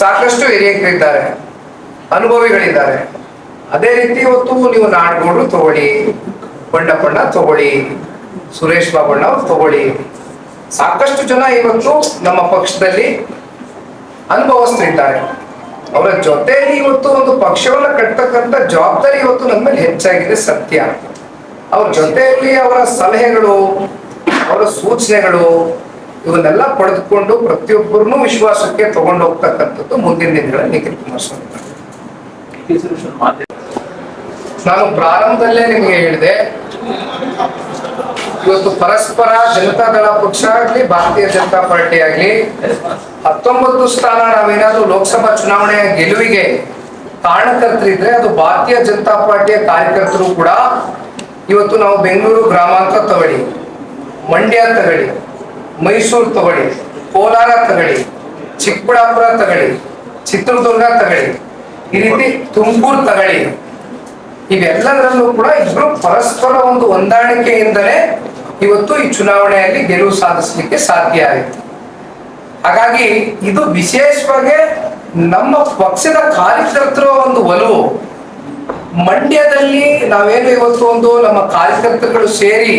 ಸಾಕಷ್ಟು ಹಿರಿಯರಿದ್ದಾರೆ, ಅನುಭವಿಗಳಿದ್ದಾರೆ. ಅದೇ ರೀತಿ ಇವತ್ತು ನೀವು ನಾಡಗೌಡರು ತಗೊಳ್ಳಿ, ಬಂಡಪ್ಪಣ್ಣ ತಗೊಳ್ಳಿ, ಸುರೇಶ್ ಬಾಬಣ್ಣ ಅವ್ರು ತಗೊಳ್ಳಿ. ಸಾಕಷ್ಟು ಜನ ಇವತ್ತು ನಮ್ಮ ಪಕ್ಷದಲ್ಲಿ ಅನುಭವಿಸ್ತಿದ್ದಾರೆ ಅವರ ಜೊತೆಯಲ್ಲಿ ಇವತ್ತು ಒಂದು ಪಕ್ಷವನ್ನ ಕಟ್ಟತಕ್ಕಂಥ ಜವಾಬ್ದಾರಿ ಇವತ್ತು ನಮ್ಮ ಮೇಲೆ ಹೆಚ್ಚಾಗಿದೆ ಸತ್ಯ. ಅವ್ರ ಜೊತೆಯಲ್ಲಿ ಅವರ ಸಲಹೆಗಳು ಅವರ ಸೂಚನೆಗಳು ಇವನ್ನೆಲ್ಲ ಪಡೆದುಕೊಂಡು ಪ್ರತಿಯೊಬ್ಬರನ್ನೂ ವಿಶ್ವಾಸಕ್ಕೆ ತಗೊಂಡು ಹೋಗ್ತಕ್ಕಂಥದ್ದು ಮುಂದಿನ ದಿನಗಳಲ್ಲಿ ನಿಖಿಲ್ ಕುಮಾರಸ್ವಾಮಿ. ನಾನು ಪ್ರಾರಂಭದಲ್ಲೇ ನಿಮಗೆ ಹೇಳಿದೆ, ಇವತ್ತು ಪರಸ್ಪರ ಜನತಾ ದಳ ಪಕ್ಷ ಆಗ್ಲಿ, ಭಾರತೀಯ ಜನತಾ ಪಾರ್ಟಿ ಆಗ್ಲಿ, ಹತ್ತೊಂಬತ್ತು ಸ್ಥಾನ ನಾವೇನಾದ್ರೂ ಲೋಕಸಭಾ ಚುನಾವಣೆಯ ಗೆಲುವಿಗೆ ಕಾರಣಕರ್ತರಿದ್ರೆ ಅದು ಭಾರತೀಯ ಜನತಾ ಪಾರ್ಟಿಯ ಕಾರ್ಯಕರ್ತರು ಕೂಡ ಇವತ್ತು ನಾವು ಬೆಂಗಳೂರು ಗ್ರಾಮಾಂತರ ತಗೊಳ್ಳಿ ಮಂಡ್ಯ ತಗಳಿ, ಮೈಸೂರು ತಗೊಳ್ಳಿ, ಕೋಲಾರ ತಗಳಿ ಚಿಕ್ಕಬಳ್ಳಾಪುರ ತಗಳಿ ಚಿತ್ರದುರ್ಗ ತಗಳಿ ಈ ರೀತಿ ತುಮಕೂರು ತಗಳಿ ಇವೆಲ್ಲದರಲ್ಲೂ ಕೂಡ ಇಬ್ರು ಪರಸ್ಪರ ಒಂದು ಹೊಂದಾಣಿಕೆಯಿಂದಲೇ ಇವತ್ತು ಈ ಚುನಾವಣೆಯಲ್ಲಿ ಗೆಲುವು ಸಾಧಿಸಲಿಕ್ಕೆ ಸಾಧ್ಯ ಆಯಿತು ಹಾಗಾಗಿ ಇದು ವಿಶೇಷವಾಗಿ ನಮ್ಮ ಪಕ್ಷದ ಕಾರ್ಯಕರ್ತರ ಒಂದು ಒಲವು. ಮಂಡ್ಯದಲ್ಲಿ ನಾವೇನು ಇವತ್ತು ಒಂದು ನಮ್ಮ ಕಾರ್ಯಕರ್ತರುಗಳು ಸೇರಿ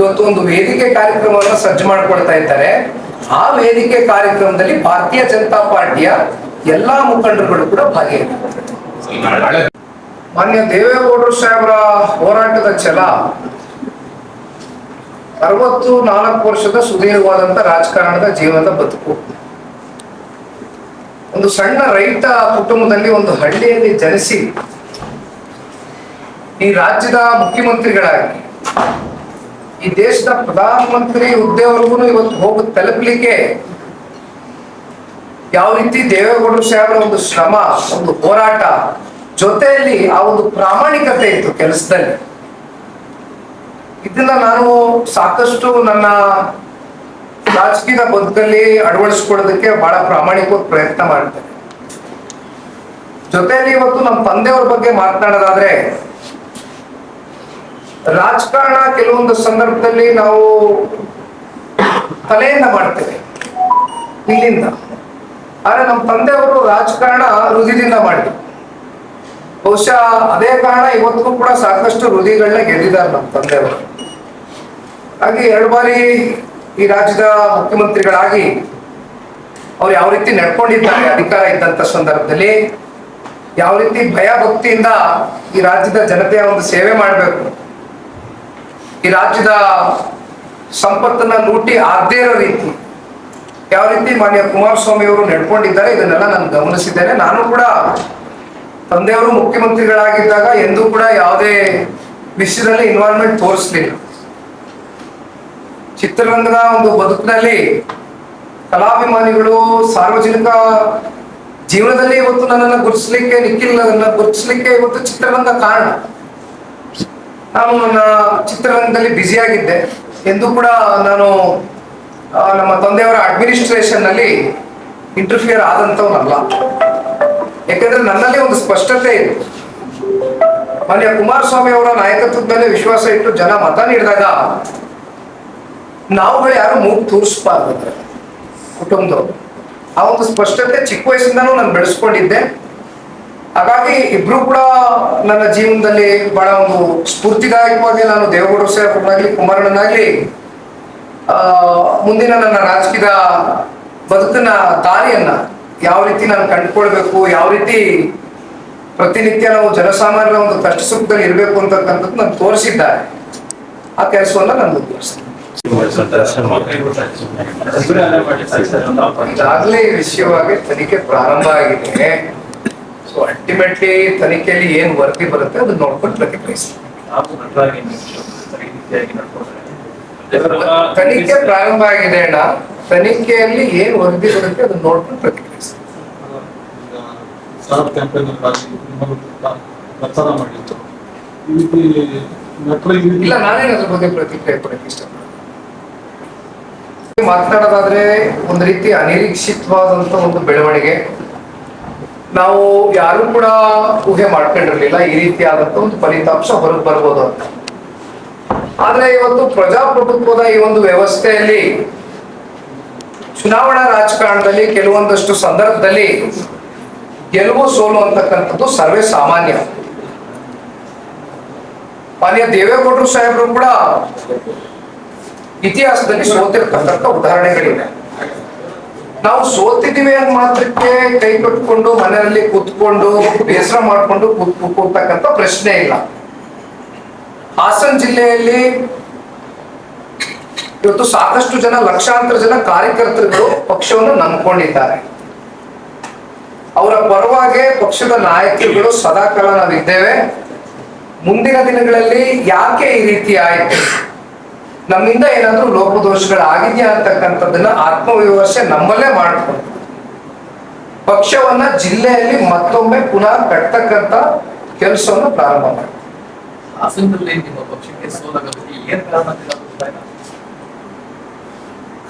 ಇವತ್ತು ಒಂದು ವೇದಿಕೆ ಕಾರ್ಯಕ್ರಮವನ್ನು ಸಜ್ಜು ಮಾಡ್ಕೊಳ್ತಾ ಇದ್ದಾರೆ. ಆ ವೇದಿಕೆ ಕಾರ್ಯಕ್ರಮದಲ್ಲಿ ಭಾರತೀಯ ಜನತಾ ಪಾರ್ಟಿಯ ಎಲ್ಲಾ ಮುಖಂಡರುಗಳು ಕೂಡ ಭಾಗಿಯಾಗಿದ್ದಾರೆ. ಮಾನ್ಯ ದೇವೇಗೌಡರು ಸಾಹೇಬರ ಹೋರಾಟದ ಛಲ ಅರವತ್ತು ನಾಲ್ಕು ವರ್ಷದ ಸುದೀರ್ಘವಾದಂತ ರಾಜಕಾರಣದ ಜೀವನದ ಬದುಕು. ಒಂದು ಸಣ್ಣ ರೈತ ಕುಟುಂಬದಲ್ಲಿ ಒಂದು ಹಳ್ಳಿಯಲ್ಲಿ ಜನಿಸಿ ಈ ರಾಜ್ಯದ ಮುಖ್ಯಮಂತ್ರಿಗಳಾಗಿ ಈ ದೇಶದ ಪ್ರಧಾನಮಂತ್ರಿ ಹುದ್ದೆವರೆಗೂ ಇವತ್ತು ಹೋಗಿ ತಲುಪಲಿಕ್ಕೆ ಯಾವ ರೀತಿ ದೇವೇಗೌಡರು ಸಾಹೇಬರ ಒಂದು ಶ್ರಮ, ಒಂದು ಹೋರಾಟ ಜೊತೆಯಲ್ಲಿ ಆ ಒಂದು ಪ್ರಾಮಾಣಿಕತೆ ಇತ್ತು ಕೆಲಸದಲ್ಲಿ. ಇದನ್ನ ನಾನು ಸಾಕಷ್ಟು ನನ್ನ ರಾಜಕೀಯ ಬದುಕಲ್ಲಿ ಅಳವಡಿಸ್ಕೊಳ್ಳೋದಕ್ಕೆ ಬಹಳ ಪ್ರಾಮಾಣಿಕವಾಗಿ ಪ್ರಯತ್ನ ಮಾಡ್ತೇನೆ. ಜೊತೆಯಲ್ಲಿ ಇವತ್ತು ನಮ್ಮ ತಂದೆಯವ್ರ ಬಗ್ಗೆ ಮಾತನಾಡೋದಾದ್ರೆ ರಾಜಕಾರಣ ಕೆಲವೊಂದು ಸಂದರ್ಭದಲ್ಲಿ ನಾವು ತಲೆಯಿಂದ ಮಾಡ್ತೇವೆ, ಇಲ್ಲಿಂದ. ಆದ್ರೆ ನಮ್ಮ ತಂದೆಯವರು ರಾಜಕಾರಣ ಹೃದಯದಿಂದ ಮಾಡಿದ್ರು. ಬಹುಶಃ ಅದೇ ಕಾರಣ ಇವತ್ತಿಗೂ ಕೂಡ ಸಾಕಷ್ಟು ಹೃದಯಗಳನ್ನ ಗೆದ್ದಿದ್ದಾರೆ ನಮ್ಮ ತಂದೆಯವರು. ಹಾಗೆ ಎರಡು ಬಾರಿ ಈ ರಾಜ್ಯದ ಮುಖ್ಯಮಂತ್ರಿಗಳಾಗಿ ಅವ್ರು ಯಾವ ರೀತಿ ನಡ್ಕೊಂಡಿದ್ದಾರೆ, ಅಧಿಕಾರ ಇದ್ದಂತ ಸಂದರ್ಭದಲ್ಲಿ, ಯಾವ ರೀತಿ ಭಯ ಭಕ್ತಿಯಿಂದ ಈ ರಾಜ್ಯದ ಜನತೆಯ ಒಂದು ಸೇವೆ ಮಾಡಬೇಕು ಈ ರಾಜ್ಯದ ಸಂಪತ್ತನ್ನ ಲೂಟಿ ಆದ್ದೇ ಇರೋ ರೀತಿ ಯಾವ ರೀತಿ ಮಾನ್ಯ ಕುಮಾರಸ್ವಾಮಿ ಅವರು ನಡ್ಕೊಂಡಿದ್ದಾರೆ, ಇದನ್ನೆಲ್ಲ ನಾನು ಗಮನಿಸಿದ್ದೇನೆ. ನಾನು ಕೂಡ ತಂದೆಯವರು ಮುಖ್ಯಮಂತ್ರಿಗಳಾಗಿದ್ದಾಗ ಎಂದೂ ಕೂಡ ಯಾವುದೇ ವಿಷಯದಲ್ಲಿ ಇನ್ವಾಲ್ವ್ಮೆಂಟ್ ತೋರಿಸ್ಲಿಲ್ಲ. ಚಿತ್ರರಂಗದ ಒಂದು ಬದುಕಿನಲ್ಲಿ ಕಲಾಭಿಮಾನಿಗಳು ಸಾರ್ವಜನಿಕ ಜೀವನದಲ್ಲಿ ಇವತ್ತು ನನ್ನನ್ನು ಗುರುತಿಸ್ಲಿಕ್ಕೆ ನಿಖಿಲ್ ಗುರುತಿಸ್ಲಿಕ್ಕೆ ಇವತ್ತು ಚಿತ್ರರಂಗ ಕಾರಣ. ನಾನು ನನ್ನ ಚಿತ್ರರಂಗದಲ್ಲಿ ಬ್ಯುಸಿಯಾಗಿದ್ದೆ ಎಂದು ಕೂಡ ನಾನು ನಮ್ಮ ತಂದೆಯವರ ಅಡ್ಮಿನಿಸ್ಟ್ರೇಷನ್ನಲ್ಲಿ ಇಂಟರ್ಫಿಯರ್ ಆದಂತವನಲ್ಲ ಯಾಕಂದ್ರೆ ನನ್ನಲ್ಲಿ ಒಂದು ಸ್ಪಷ್ಟತೆ ಇದೆ. ಮಾನ್ಯ ಕುಮಾರಸ್ವಾಮಿ ಅವರ ನಾಯಕತ್ವದ ಮೇಲೆ ವಿಶ್ವಾಸ ಇಟ್ಟು ಜನ ಮತ ನೀಡಿದಾಗ ನಾವುಗಳು ಯಾರು ಮೂಗು ತೋರಿಸ್ಬಾರ್ದು ಕುಟುಂಬದವರು. ಆ ಒಂದು ಸ್ಪಷ್ಟತೆ ಚಿಕ್ಕ ವಯಸ್ಸಿಂದನೂ ನಾನು ಬೆಳೆಸ್ಕೊಂಡಿದ್ದೆ. ಹಾಗಾಗಿ ಇಬ್ರು ಕೂಡ ನನ್ನ ಜೀವನದಲ್ಲಿ ಬಹಳ ಒಂದು ಸ್ಫೂರ್ತಿದಾಯಕವಾಗಿ ನಾನು ದೇವೇಗೌಡ ಸಾಹೇಬ್ರಾಗ್ಲಿ ಕುಮಾರಣ್ಣನಾಗ್ಲಿ ಮುಂದಿನ ನನ್ನ ರಾಜಕೀಯ ಬದುಕಿನ ದಾರಿಯನ್ನ ಯಾವ ರೀತಿ ನಾನು ಕಂಡುಕೊಳ್ಬೇಕು, ಯಾವ ರೀತಿ ಪ್ರತಿನಿತ್ಯ ನಾವು ಜನಸಾಮಾನ್ಯರ ಒಂದು ಕಷ್ಟ ಸುಖದಲ್ಲಿ ಇರಬೇಕು ಅಂತಕ್ಕಂಥದ್ದು ನಾನು ತೋರಿಸಿದ್ದಾರೆ. ಆ ಕೆಲಸವನ್ನ ನಾನು ಮುಂದುವರಿಸ್ತೀನಿ. ಈಗಾಗಲೇ ವಿಷಯವಾಗಿ ತನಿಖೆ ಪ್ರಾರಂಭ ಆಗಿದೆ. ಸೊ ಅಲ್ಟಿಮೇಟ್ಲಿ ತನಿಖೆಯಲ್ಲಿ ಏನ್ ವರದಿ ಬರುತ್ತೆ ಅದನ್ನ ನೋಡ್ಕೊಂಡು ಪ್ರತಿಕ್ರಿಯಿಸ್ತೀನಿ ತನಿಖೆ ಪ್ರಾರಂಭ ಆಗಿದೆ ಅಣ್ಣ. ತನಿಖೆಯಲ್ಲಿ ಏನ್ ವರದಿ ಬರುತ್ತೆ ಅದನ್ನ ನೋಡ್ಕೊಂಡು ಪ್ರತಿಕ್ರಿಯಿಸಿ ಸಾರ್ ಪ್ರಚಾರ ಮಾಡಿತ್ತು ಇಲ್ಲ ನಾನೇನು ಅದ್ರ ಬಗ್ಗೆ ಪ್ರತಿಕ್ರಿಯೆ ಕೊಡಕ್ಕೆ ಇಷ್ಟಪಡ್ತೀನಿ. ಮಾತನಾಡೋದಾದ್ರೆ ಒಂದು ರೀತಿ ಅನಿರೀಕ್ಷಿತವಾದಂತ ಒಂದು ಬೆಳವಣಿಗೆ. ನಾವು ಯಾರು ಕೂಡ ಊಹೆ ಮಾಡ್ಕೊಂಡಿರ್ಲಿಲ್ಲ ಈ ರೀತಿಯಾದಂತ ಒಂದು ಫಲಿತಾಂಶ ಹೊರಗೆ ಬರ್ಬೋದು ಅಂತ. ಆದ್ರೆ ಇವತ್ತು ಪ್ರಜಾಪ್ರಭುತ್ವದ ಈ ಒಂದು ವ್ಯವಸ್ಥೆಯಲ್ಲಿ ಚುನಾವಣಾ ರಾಜಕಾರಣದಲ್ಲಿ ಕೆಲವೊಂದಷ್ಟು ಸಂದರ್ಭದಲ್ಲಿ ಗೆಲುವು ಸೋಲು ಅಂತಕ್ಕಂಥದ್ದು ಸರ್ವೇ ಸಾಮಾನ್ಯ. ಮಾನ್ಯ ದೇವೇಗೌಡರು ಸಾಹೇಬರು ಕೂಡ ಇತಿಹಾಸದಲ್ಲಿ ಸೋತಿರ್ತಕ್ಕಂಥ ಉದಾಹರಣೆಗಳಿವೆ. ನಾವು ಸೋತಿದ್ದೀವಿ ಅನ್ನ ಮಾತ್ರಕ್ಕೆ ಕೈ ಕಟ್ಕೊಂಡು ಮನೆಯಲ್ಲಿ ಕೂತ್ಕೊಂಡು ಬೇಸರ ಮಾಡ್ಕೊಂಡು ಕೂತ್ ಪ್ರಶ್ನೆ ಇಲ್ಲ. ಹಾಸನ ಜಿಲ್ಲೆಯಲ್ಲಿ ಇವತ್ತು ಸಾಕಷ್ಟು ಜನ, ಲಕ್ಷಾಂತರ ಜನ ಕಾರ್ಯಕರ್ತರುಗಳು ಪಕ್ಷವನ್ನು ನಂಬ್ಕೊಂಡಿದ್ದಾರೆ. ಅವರ ಪರವಾಗಿ ಪಕ್ಷದ ನಾಯಕರುಗಳು ಸದಾಕಾಲ ನಾವಿದ್ದೇವೆ. ಮುಂದಿನ ದಿನಗಳಲ್ಲಿ ಯಾಕೆ ಈ ರೀತಿ ಆಯಿತು? ನಮ್ಮಿಂದ ಏನಾದ್ರೂ ಲೋಪದೋಷಗಳಾಗಿದೆಯಾ ಅಂತಕ್ಕಂಥದ್ದನ್ನ ಆತ್ಮವಿಮರ್ಶೆ ನಮ್ಮಲ್ಲೇ ಮಾಡ್ಕೊಂಡು ಪಕ್ಷವನ್ನ ಜಿಲ್ಲೆಯಲ್ಲಿ ಮತ್ತೊಮ್ಮೆ ಪುನಃ ಕಟ್ತಕ್ಕಂತ ಕೆಲಸವನ್ನು ಪ್ರಾರಂಭ ಮಾಡಿ.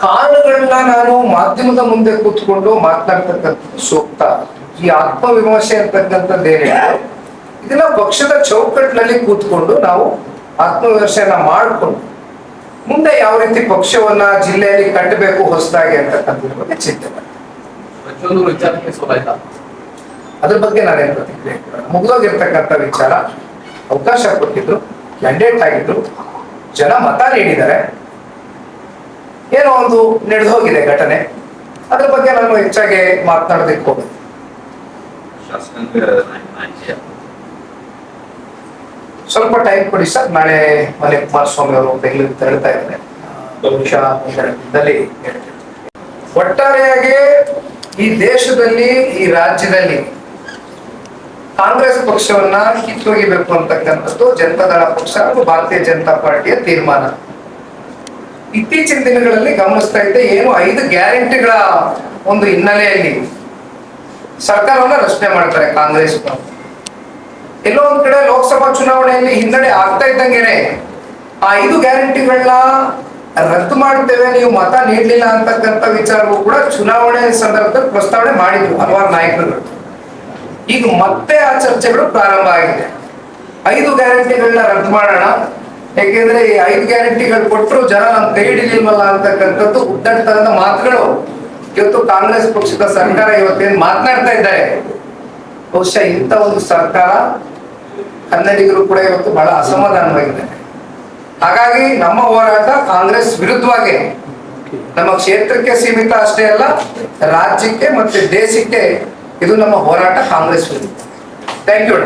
ಕಾರಣಗಳನ್ನ ನಾನು ಮಾಧ್ಯಮದ ಮುಂದೆ ಕೂತ್ಕೊಂಡು ಮಾತನಾಡ್ತಕ್ಕಂಥದ್ದು ಸೂಕ್ತ. ಈ ಆತ್ಮವಿಮರ್ಶೆ ಅಂತಕ್ಕಂಥದ್ದು ಏನಿದೆ? ಇದನ್ನ ಪಕ್ಷದ ಚೌಕಟ್ಟಿನಲ್ಲಿ ಕೂತ್ಕೊಂಡು ನಾವು ಆತ್ಮವಿಮರ್ಶೆಯನ್ನ ಮಾಡಿಕೊಂಡು ಮುಂದೆ ಯಾವ ರೀತಿ ಪಕ್ಷವನ್ನ ಜಿಲ್ಲೆಯಲ್ಲಿ ಕಟ್ಟಬೇಕು ಹೊಸದಾಗಿ ಅಂತಕ್ಕಂಥದ್ರ ಬಗ್ಗೆ ಚಿಂತೆ ಪ್ರತಿಯೊಂದು ವಿಚಾರಕ್ಕೆ ಸೋಲಾಯ್ತಾ ಅದ್ರ ಬಗ್ಗೆ ನಾನೇನು ಪ್ರತಿಕ್ರಿಯೆ. ಮುಗ್ದೋಗಿರ್ತಕ್ಕಂಥ ವಿಚಾರ ಅವಕಾಶ ಕೊಟ್ಟಿದ್ರು ಮ್ಯಾಂಡೇಟ್ ಆಗಿದ್ರು ಜನ ಮತ ನೀಡಿದ್ದಾರೆ. ಏನೋ ಒಂದು ನಡೆದು ಹೋಗಿದೆ ಘಟನೆ. ಅದ್ರ ಬಗ್ಗೆ ನಾನು ಹೆಚ್ಚಾಗಿ ಮಾತನಾಡೋದಕ್ಕೆ ನಾಯಕ ಸ್ವಲ್ಪ ಟೈಮ್ ಕೊಡಿ ಸರ್. ನಾಳೆ ಮನೆ ಕುಮಾರಸ್ವಾಮಿ ಅವರು ಬೆಂಗಳೂರು ತೆರಳ್ತಾ ಇದ್ದಾರೆ. ಬಹುಶಃ ಒಟ್ಟಾರೆಯಾಗಿ ಈ ದೇಶದಲ್ಲಿ, ಈ ರಾಜ್ಯದಲ್ಲಿ ಕಾಂಗ್ರೆಸ್ ಪಕ್ಷವನ್ನ ಕಿತ್ತೊಗಿಬೇಕು ಅಂತಕ್ಕಂಥದ್ದು ಜನತಾದಳ ಪಕ್ಷ ಹಾಗೂ ಭಾರತೀಯ ಜನತಾ ಪಾರ್ಟಿಯ ತೀರ್ಮಾನ. ಇತ್ತೀಚಿನ ದಿನಗಳಲ್ಲಿ ಗಮನಿಸ್ತಾ ಇದ್ದೆ, ಏನು ಐದು ಗ್ಯಾರಂಟಿಗಳ ಒಂದು ಹಿನ್ನೆಲೆಯಲ್ಲಿ ಸರ್ಕಾರವನ್ನ ರಚನೆ ಮಾಡ್ತಾರೆ ಕಾಂಗ್ರೆಸ್ ಎಲ್ಲೋ ಒಂದ್ ಕಡೆ ಲೋಕಸಭಾ ಚುನಾವಣೆಯಲ್ಲಿ ಹಿನ್ನಡೆ ಆಗ್ತಾ ಇದ್ದಂಗೆನೆ ಆ ಐದು ಗ್ಯಾರಂಟಿಗಳನ್ನ ರದ್ದು ಮಾಡ್ತೇವೆ, ನೀವು ಮತ ನೀಡಲಿಲ್ಲ ಅಂತಕ್ಕಂಥ ವಿಚಾರವೂ ಕೂಡ ಚುನಾವಣೆ ಸಂದರ್ಭದಲ್ಲಿ ಪ್ರಸ್ತಾವನೆ ಮಾಡಿದ್ರು ಹಲವಾರು ನಾಯಕರುಗಳು. ಈಗ ಮತ್ತೆ ಆ ಚರ್ಚೆಗಳು ಪ್ರಾರಂಭ ಆಗಿದೆ. ಐದು ಗ್ಯಾರಂಟಿಗಳನ್ನ ರದ್ದು ಮಾಡೋಣ. ಯಾಕೆಂದ್ರೆ ಈ ಐದು ಗ್ಯಾರಂಟಿಗಳು ಕೊಟ್ಟರು ಜನ ನಮ್ ಕೈ ಹಿಡಿಲಿಲ್ವಲ್ಲ ಅಂತಕ್ಕಂಥದ್ದು ಉದ್ದಟ್ಟದ ಮಾತುಗಳು. ಇವತ್ತು ಕಾಂಗ್ರೆಸ್ ಪಕ್ಷದ ಸರ್ಕಾರ ಇವತ್ತೇನು ಮಾತನಾಡ್ತಾ ಇದ್ದಾರೆ? ಬಹುಶಃ ಇಂಥ ಒಂದು ಸರ್ಕಾರ ಕನ್ನಡಿಗರು ಕೂಡ ಇವತ್ತು ಬಹಳ ಅಸಮಾಧಾನವಾಗಿದೆ ಹಾಗಾಗಿ ನಮ್ಮ ಹೋರಾಟ ಕಾಂಗ್ರೆಸ್ ವಿರುದ್ಧವಾಗಿ ನಮ್ಮ ಕ್ಷೇತ್ರಕ್ಕೆ ಸೀಮಿತ ಅಷ್ಟೇ ಅಲ್ಲ, ರಾಜ್ಯಕ್ಕೆ ಮತ್ತೆ ದೇಶಕ್ಕೆ ಇದು ನಮ್ಮ ಹೋರಾಟ ಕಾಂಗ್ರೆಸ್ ವಿರುದ್ಧ. Thank you